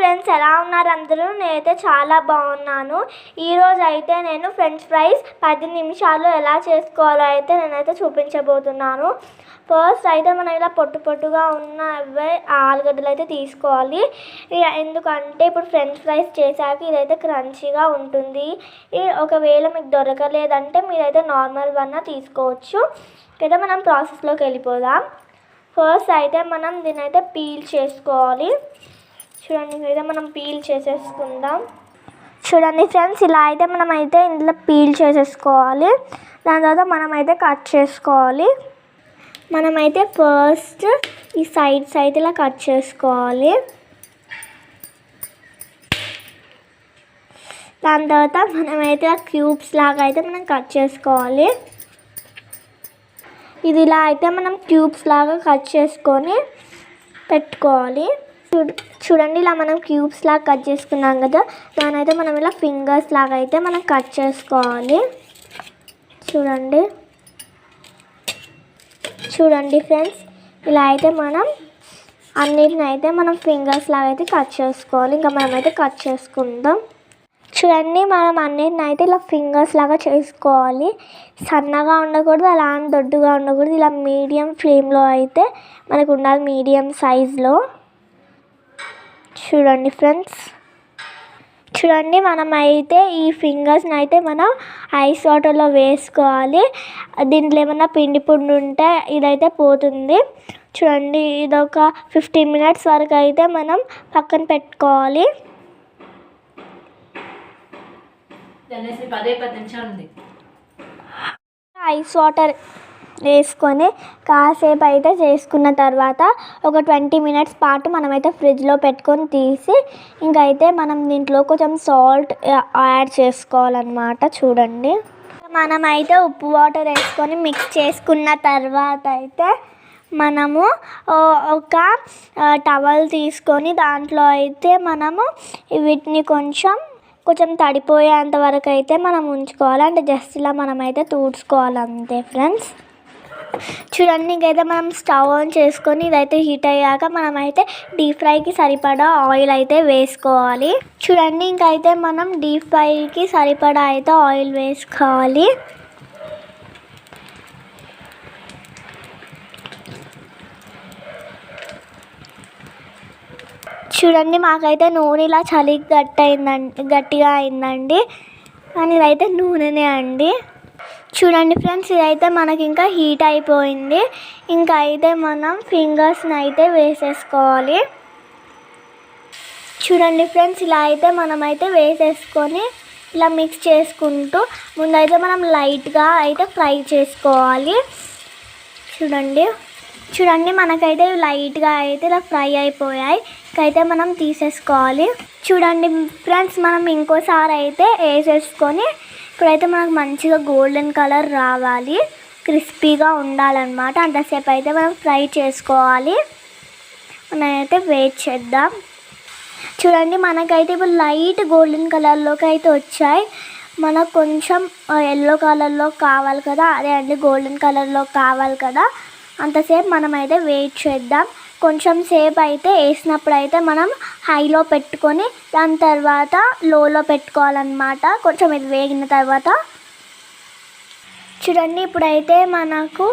Friends ఎలా ఉన్నారు అందరూ? నేనైతే చాలా బాగున్నాను. ఈరోజు అయితే నేను ఫ్రెంచ్ ఫ్రైస్ పది నిమిషాలు ఎలా చేసుకోవాలో అయితే నేనైతే చూపించబోతున్నాను. ఫస్ట్ అయితే మనం ఇలా పొట్టు పొట్టుగా ఉన్న ఆలుగడ్డలు అయితే తీసుకోవాలి. ఎందుకంటే ఇప్పుడు ఫ్రెంచ్ ఫ్రైస్ చేశాక ఇదైతే క్రంచీగా ఉంటుంది. ఈ ఒకవేళ మీకు దొరకలేదంటే మీరైతే నార్మల్ వన్న తీసుకోవచ్చు. అయితే మనం ప్రాసెస్లోకి వెళ్ళిపోదాం. ఫస్ట్ అయితే మనం దీని అయితే పీల్ చేసుకోవాలి. చూడండి అయితే మనం పీల్ చేసేసుకుందాం. చూడండి ఫ్రెండ్స్ ఇలా అయితే మనం అయితే ఇందులో పీల్ చేసేసుకోవాలి. దాని తర్వాత మనం అయితే కట్ చేసుకోవాలి. మనమైతే ఫస్ట్ ఈ సైడ్స్ అయితే ఇలా కట్ చేసుకోవాలి. దాని తర్వాత మనమైతే క్యూబ్స్ లాగా అయితే మనం కట్ చేసుకోవాలి. ఇది ఇలా అయితే మనం క్యూబ్స్ లాగా కట్ చేసుకొని పెట్టుకోవాలి. చూడండి ఇలా మనం క్యూబ్స్ లాగా కట్ చేసుకున్నాం కదా దానైతే మనం ఇలా ఫింగర్స్ లాగా అయితే మనం కట్ చేసుకోవాలి. చూడండి. చూడండి ఫ్రెండ్స్. ఇలా అయితే మనం అన్నిటిని అయితే మనం ఫింగర్స్ లాగా అయితే కట్ చేసుకోవాలి. ఇంకా మనమైతే కట్ చేసుకుందాం. చూడండి మనం అన్నిటిని అయితే ఇలా ఫింగర్స్ లాగా చేసుకోవాలి. సన్నగా ఉండకూడదు అలా దొడ్డుగా ఉండకూడదు. ఇలా మీడియం ఫ్లేమ్లో అయితే మనకు ఉండాలి మీడియం సైజులో. చూడండి ఫ్రెండ్స్. చూడండి మనం అయితే ఈ ఫింగర్స్ని అయితే మనం ఐస్ వాటర్లో వేసుకోవాలి. దీంట్లో ఏమైనా పిండి పుండి ఉంటే ఇదైతే పోతుంది. చూడండి ఇది ఒక ఫిఫ్టీన్ మినిట్స్ వరకు అయితే మనం పక్కన పెట్టుకోవాలి. ఐస్ వాటర్ వేసుకొని కాసేపు అయితే చేసుకున్న తర్వాత ఒక ట్వంటీ మినిట్స్ పాటు మనమైతే ఫ్రిడ్జ్లో పెట్టుకొని తీసి ఇంకైతే మనం దీంట్లో కొంచెం సాల్ట్ యాడ్ చేసుకోవాలన్నమాట చూడండి. మనమైతే ఉప్పు వాటర్ వేసుకొని మిక్స్ చేసుకున్న తర్వాత అయితే మనము ఒక టవల్ తీసుకొని దాంట్లో అయితే మనము వీటిని కొంచెం కొంచెం తడిపోయేంత వరకు అయితే మనం ఉంచుకోవాలి. అంటే జస్ట్ ఇలా మనమైతే తుడుచుకోవాలి అంతే ఫ్రెండ్స్. చూడండి ఇంకైతే మనం స్టవ్ ఆన్ చేసుకొని ఇదైతే హీట్ అయ్యాక మనమైతే డీప్ ఫ్రైకి సరిపడా ఆయిల్ అయితే వేసుకోవాలి. చూడండి ఇంకైతే మనం డీప్ ఫ్రైకి సరిపడా అయితే ఆయిల్ వేసుకోవాలి. చూడండి మాకైతే నూనె ఇలా చలి గట్టి అయిందండి గట్టిగా అయిందండి. కానీ ఇదైతే నూనెనే అండి. చూడండి ఫ్రెండ్స్ ఇదైతే మనకి ఇంకా హీట్ అయిపోయింది. ఇంకా అయితే మనం ఫింగర్స్ని అయితే వేసేసుకోవాలి. చూడండి ఫ్రెండ్స్ ఇలా అయితే మనమైతే వేసేసుకొని ఇలా మిక్స్ చేసుకుంటూ ముందైతే మనం లైట్గా అయితే ఫ్రై చేసుకోవాలి. చూడండి చూడండి మనకైతే లైట్గా అయితే ఇలా ఫ్రై అయిపోయాయి. ఇంకైతే మనం తీసేసుకోవాలి. చూడండి ఫ్రెండ్స్ మనం ఇంకోసారి అయితే వేసేసుకొని ఇప్పుడైతే మనకు మంచిగా గోల్డెన్ కలర్ రావాలి. క్రిస్పీగా ఉండాలన్నమాట. అంతసేపు అయితే మనం ఫ్రై చేసుకోవాలి. మనమైతే వెయిట్ చేద్దాం. చూడండి మనకైతే ఇప్పుడు లైట్ గోల్డెన్ కలర్లోకి అయితే వచ్చాయి. మనకు కొంచెం ఎల్లో కలర్లో కావాలి కదా. అదే అండి గోల్డెన్ కలర్లో కావాలి కదా. అంతసేపు మనమైతే వెయిట్ చేద్దాం. కొంచెం సేపు అయితే వేసినప్పుడు అయితే మనం హైలో పెట్టుకొని దాని తర్వాత లోలో పెట్టుకోవాలన్నమాట. కొంచెం ఇది వేగిన తర్వాత. చూడండి ఇప్పుడైతే మనకు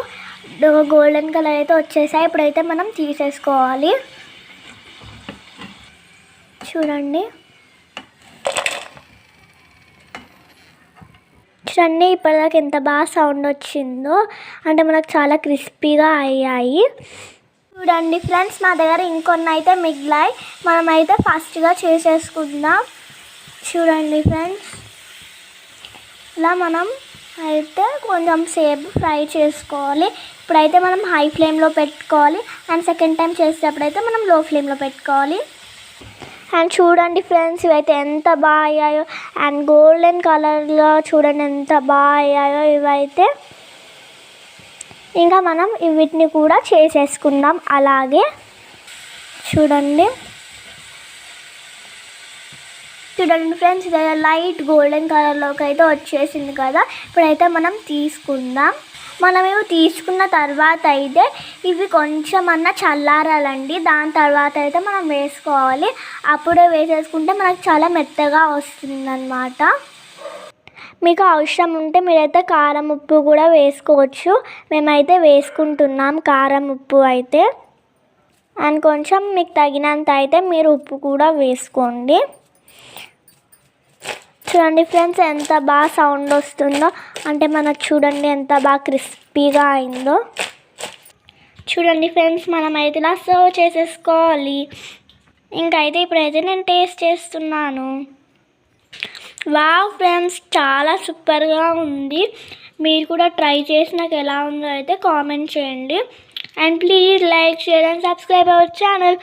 గోల్డెన్ కలర్ అయితే వచ్చేసాయి. ఇప్పుడైతే మనం తీసేసుకోవాలి. చూడండి. చూడండి ఇప్పటిదాకా ఎంత బాగా సౌండ్ వచ్చిందో. అంటే మనకు చాలా క్రిస్పీగా అయ్యాయి. చూడండి ఫ్రెండ్స్ మా దగ్గర ఇంకొన్ని అయితే మిగిలాయి. మనమైతే ఫస్ట్గా చేసేసుకుందాం. చూడండి ఫ్రెండ్స్. ఇలా మనం అయితే కొంచెం సేపు ఫ్రై చేసుకోవాలి. ఇప్పుడైతే మనం హై ఫ్లేమ్లో పెట్టుకోవాలి. అండ్ సెకండ్ టైం చేసేటప్పుడైతే మనం లో ఫ్లేమ్లో పెట్టుకోవాలి. అండ్ చూడండి ఫ్రెండ్స్ ఇవైతే ఎంత బాగా అయ్యాయో. అండ్ గోల్డెన్ కలర్లో చూడండి ఎంత బాగా అయ్యాయో ఇవైతే. ఇంకా మనం వీటిని కూడా చేసేసుకుందాం. అలాగే చూడండి. చూడండి ఫ్రెండ్స్ ఇది లైట్ గోల్డెన్ కలర్లోకి అయితే వచ్చేసింది కదా. ఇప్పుడైతే మనం తీసుకుందాం. మనం ఇవి తీసుకున్న తర్వాత అయితే ఇవి కొంచెం అన్న చల్లారాలండి. దాని తర్వాత అయితే మనం వేసుకోవాలి. అప్పుడే వేసేసుకుంటే మనకు చాలా మెత్తగా వస్తుందన్నమాట. మీకు అవసరం ఉంటే మీరైతే కారం ఉప్పు కూడా వేసుకోవచ్చు. మేమైతే వేసుకుంటున్నాం కారం ఉప్పు అయితే. అండ్ కొంచెం మీకు తగినంత అయితే మీరు ఉప్పు కూడా వేసుకోండి. చూడండి ఫ్రెండ్స్ ఎంత బాగా సౌండ్ వస్తుందో. అంటే మనకు చూడండి ఎంత బాగా క్రిస్పీగా అయిందో. చూడండి ఫ్రెండ్స్ మనం అయితే ఇలా సర్వ్ చేసేసుకోవాలి. ఇంకైతే ఇప్పుడైతే నేను టేస్ట్ చేస్తున్నాను. వావ్ ఫ్రెండ్స్ చాలా సూపర్గా ఉంది. మీరు కూడా ట్రై చేసి నాకు ఎలా ఉందో అయితే కామెంట్ చేయండి. And please like share and subscribe our channel